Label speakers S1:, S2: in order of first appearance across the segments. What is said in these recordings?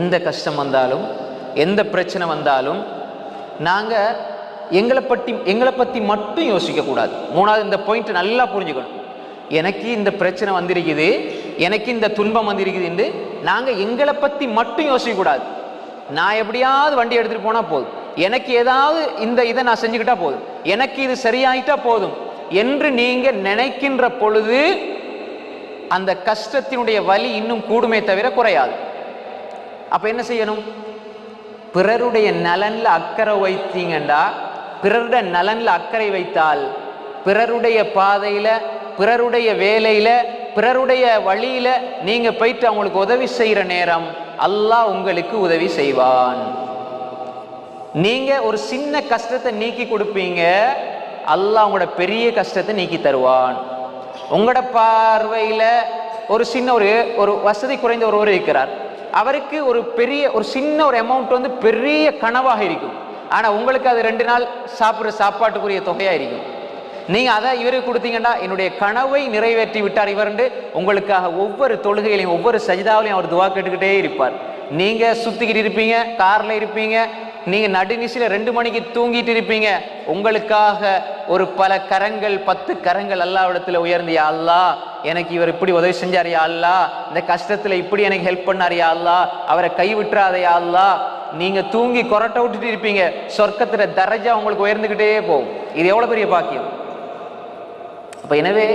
S1: எந்த கஷ்டம் வந்தாலும் எந்த பிரச்சனை வந்தாலும் நாங்கள் எங்களை பற்றி எங்களை பற்றி மட்டும் யோசிக்கக்கூடாது மூணாவது இந்த பாயிண்ட் நல்லா புரிஞ்சுக்கணும். எனக்கு இந்த பிரச்சனை வந்திருக்குது எனக்கு இந்த துன்பம் வந்திருக்குது என்று நாங்கள் எங்களை பற்றி மட்டும் யோசிக்கக்கூடாது நான் எப்படியாவது வண்டி எடுத்துகிட்டு போனால் போதும். எனக்கு ஏதாவது இந்த இதை நான் செஞ்சுக்கிட்டா போதும். எனக்கு இது சரியாயிட்டா போதும் என்று நீங்கள் நினைக்கின்ற பொழுது அந்த கஷ்டத்தினுடைய வலி இன்னும் கூடுமே தவிர குறையாது. அப்ப என்ன செய்யணும்? பிறருடைய நலன்ல அக்கறை வைத்தீங்கண்டா பிறருடைய நலன்ல அக்கறை வைத்தால் பிறருடைய பாதையில பிறருடைய வேலையில பிறருடைய வழியில நீங்க போயிட்டு அவங்களுக்கு உதவி செய்யற நேரம் அல்லாஹ் உங்களுக்கு உதவி செய்வான். நீங்க ஒரு சின்ன கஷ்டத்தை நீக்கி கொடுப்பீங்க அல்லாஹ் உங்களோட பெரிய கஷ்டத்தை நீக்கி தருவான். உங்களோட பார்வையில ஒரு சின்ன ஒரு ஒரு வசதி குறைந்த ஒருவர் இருக்கிறார். அவருக்கு ஒரு பெரிய ஒரு சின்ன ஒரு அமௌண்ட் வந்து பெரிய கனவாக இருக்கும். ஆனால் உங்களுக்கு அது ரெண்டு நாள் சாப்பிட்ற சாப்பாட்டுக்குரிய தொகையாக இருக்கும். நீங்கள் அதை இவருக்கு கொடுத்தீங்கன்னா என்னுடைய கனவை நிறைவேற்றி விட்டார் இவருண்டு உங்களுக்காக ஒவ்வொரு தொழுகையிலையும் ஒவ்வொரு சஜிதாவிலையும் அவர் துவா கேட்டுக்கிட்டே இருப்பார். நீங்கள் சுற்றிக்கிட்டு இருப்பீங்க காரில் இருப்பீங்க நீங்கள் நடுநிசியில் ரெண்டு மணிக்கு தூங்கிட்டு இருப்பீங்க. உங்களுக்காக ஒரு பல கரங்கள் பத்து கரங்கள் அல்லாவிடத்துல உயர்ந்து யா அல்லாஹ் எனக்கு இவர் இப்படி உதவி செஞ்சார் யா அல்லாஹ் இந்த கஷ்டத்துல இப்படி எனக்கு ஹெல்ப் பண்ணார் யா அல்லாஹ் அவரை கைவிட்டுறாத யா அல்லாஹ் நீங்க தூங்கி கொரட்டை விட்டுட்டு இருப்பீங்க சொர்க்கத்துல தரஜா உங்களுக்கு உயர்ந்துகிட்டே போகும் இது எவ்வளவு பெரிய பாக்கியம் அப்ப எனவே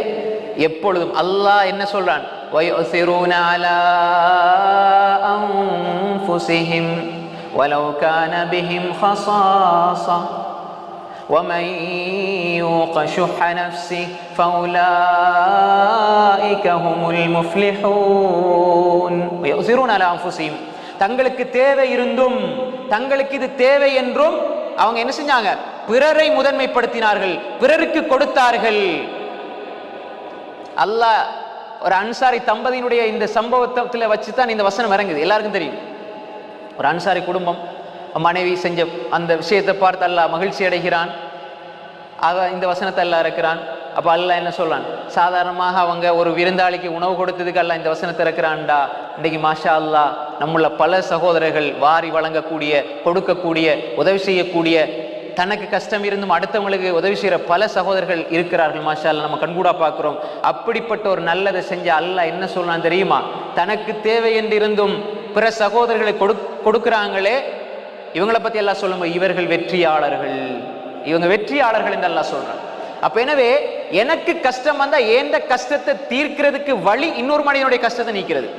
S1: எப்பொழுதும் அல்லாஹ் என்ன சொல்றான் وَيُؤْثِرُونَ عَلَىٰ أَنفُسِهِمْ وَلَوْ كَانَ بِهِمْ خَصَاصَةٌ وَمَن يُوقَ شُحَّ نَفْسِهِ فَأُولَٰئِكَ هُمُ الْمُفْلِحُونَ وَيُؤْثِرُونَ عَلَىٰ أَنفُسِهِمْ தங்களுக்கு தேவை இருந்தும் தங்களுக்கு இது தேவை என்றும் அவங்க என்ன செஞ்சாங்க பிறரை முதன்மைப்படுத்தினார்கள் பிறருக்கு கொடுத்தார்கள் அல்லாஹ் ஒரு அன்சாரி தம்பதியினுடைய இந்த சம்பவத்தில் வச்சு தான் இந்த வசனம் இறங்குது எல்லாருக்கும் தெரியும் ஒரு அன்சாரி குடும்பம் மனைவி செஞ்ச அந்த விஷயத்தை பார்த்து அல்லாஹ் மகிழ்ச்சி அடைகிறான். அவ இந்த வசனத்தை அல்லாஹ் இருக்கிறான் அப்ப அல்லாஹ் என்ன சொல்கிறான் சாதாரணமாக அவங்க ஒரு விருந்தாளிக்கு உணவு கொடுத்ததுக்கு அல்ல இந்த வசனத்தை இருக்கிறான்டா இன்னைக்கு மாஷா அல்லாஹ் நம்முள்ள பல சகோதரர்கள் வாரி வழங்கக்கூடிய கொடுக்கக்கூடிய உதவி செய்யக்கூடிய தனக்கு கஷ்டம் இருந்தும் அடுத்தவங்களுக்கு உதவி செய்கிற பல சகோதரர்கள் இருக்கிறார்கள் மாஷா நம்ம கண்கூடா பார்க்குறோம். அப்படிப்பட்ட ஒரு நல்லதை செஞ்ச அல்லாஹ் என்ன சொல்லலாம் தெரியுமா? தனக்கு தேவை என்று இருந்தும் பிற சகோதரர்களை கொடு கொடுக்குறாங்களே இவங்களை பத்தி எல்லாம் சொல்லும்போது இவர்கள் வெற்றியாளர்கள். இவங்க வெற்றியாளர்கள் என்று எல்லாம் சொல்றான். அப்ப எனவே எனக்கு கஷ்டம் வந்தா ஏந்த கஷ்டத்தை தீர்க்கிறதுக்கு வழி இன்னொரு மனிதனுடைய கஷ்டத்தை நீக்கிறது?